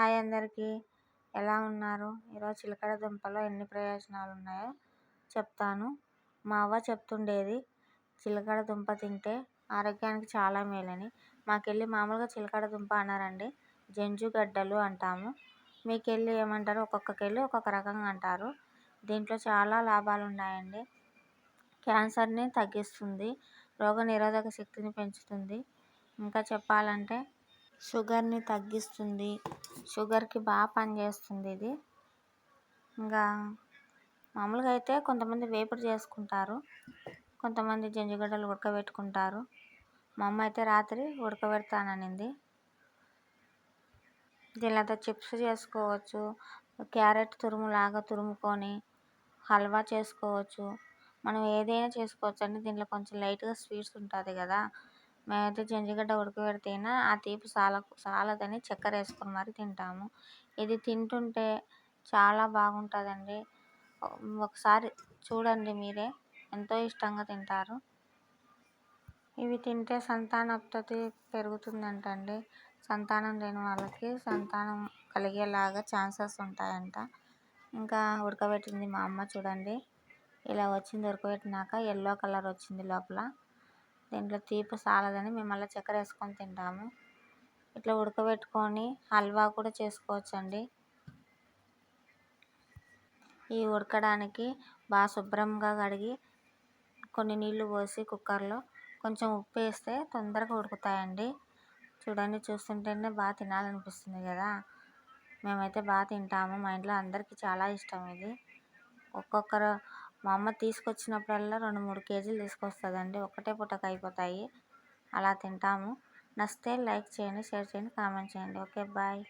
Hi అందరికీ. ఎలా ఉన్నారు? ఈరోజు చిలకడ దుంపలో ఎన్ని ప్రయోజనాలు ఉన్నాయో చెప్తాను. మా అవ్వ చెప్తుండేది చిలకడ దుంప తింటే ఆరోగ్యానికి చాలా మేలని. మాకెళ్ళి మామూలుగా చిలకడ దుంప అన్నారండి. జంజుగడ్డలు అంటాము. మీకెళ్ళి ఏమంటారు? ఒక్కొక్కకెళ్ళి ఒక్కొక్క రకంగా అంటారు. దీంట్లో చాలా లాభాలు ఉన్నాయండి క్యాన్సర్ని తగ్గిస్తుంది రోగనిరోధక శక్తిని పెంచుతుంది. ఇంకా చెప్పాలంటే షుగర్ని తగ్గిస్తుంది షుగర్కి బాగా పనిచేస్తుంది ఇది. ఇంకా మామూలుగా అయితే కొంతమంది వేపుడు చేసుకుంటారు. కొంతమంది జంజిగడ్డలు ఉడకబెట్టుకుంటారు. మా అమ్మ అయితే రాత్రి ఉడకబెడతాననింది. దీనితో చిప్స్ చేసుకోవచ్చు క్యారెట్ తురుములాగా తురుముకొని హల్వా చేసుకోవచ్చు. మనం ఏదైనా చేసుకోవచ్చు అండి దీంట్లో కొంచెం లైట్గా స్వీట్స్ ఉంటుంది కదా. మేమైతే జంజిగడ్డ ఉడకబెడితేనే ఆ తీపి సాలకు సాలదని చక్కెర వేసుకొని మరి తింటాము. ఇది తింటుంటే చాలా బాగుంటుందండి. ఒకసారి చూడండి మీరే ఎంతో ఇష్టంగా తింటారు. ఇవి తింటే సంతానోత్పత్తి పెరుగుతుందంటండి. సంతానం లేని వాళ్ళకి సంతానం కలిగేలాగా ఛాన్సెస్ ఉంటాయంట. ఇంకా ఉడకబెట్టింది మా అమ్మ చూడండి. ఇలా వచ్చింది ఉడకబెట్టినాక ఎల్లో కలర్ వచ్చింది లోపల. దీంట్లో తీపి సాలదని మేము మళ్ళీ చక్కెర వేసుకొని తింటాము. ఇట్లా ఉడకబెట్టుకొని హల్వా కూడా చేసుకోవచ్చండి. ఈ ఉడకడానికి బాగా శుభ్రంగా కడిగి కొన్ని నీళ్ళు పోసి కుక్కర్లో కొంచెం ఉప్పు వేస్తే తొందరగా ఉడుకుతాయండి. చూడండి చూస్తుంటేనే బాగా తినాలనిపిస్తుంది కదా. మేమైతే బాగా తింటాము. మా ఇంట్లో అందరికీ చాలా ఇష్టం ఇది. ఒక్కొక్కరు మా అమ్మ తీసుకొచ్చినప్పుడల్లా రెండు మూడు కేజీలు తీసుకొస్తుందండి. ఒకటే పూటకు అయిపోతాయి. అలా తింటాము. నచ్చితే లైక్ చేయండి షేర్ చేయండి కామెంట్ చేయండి. Okay bye.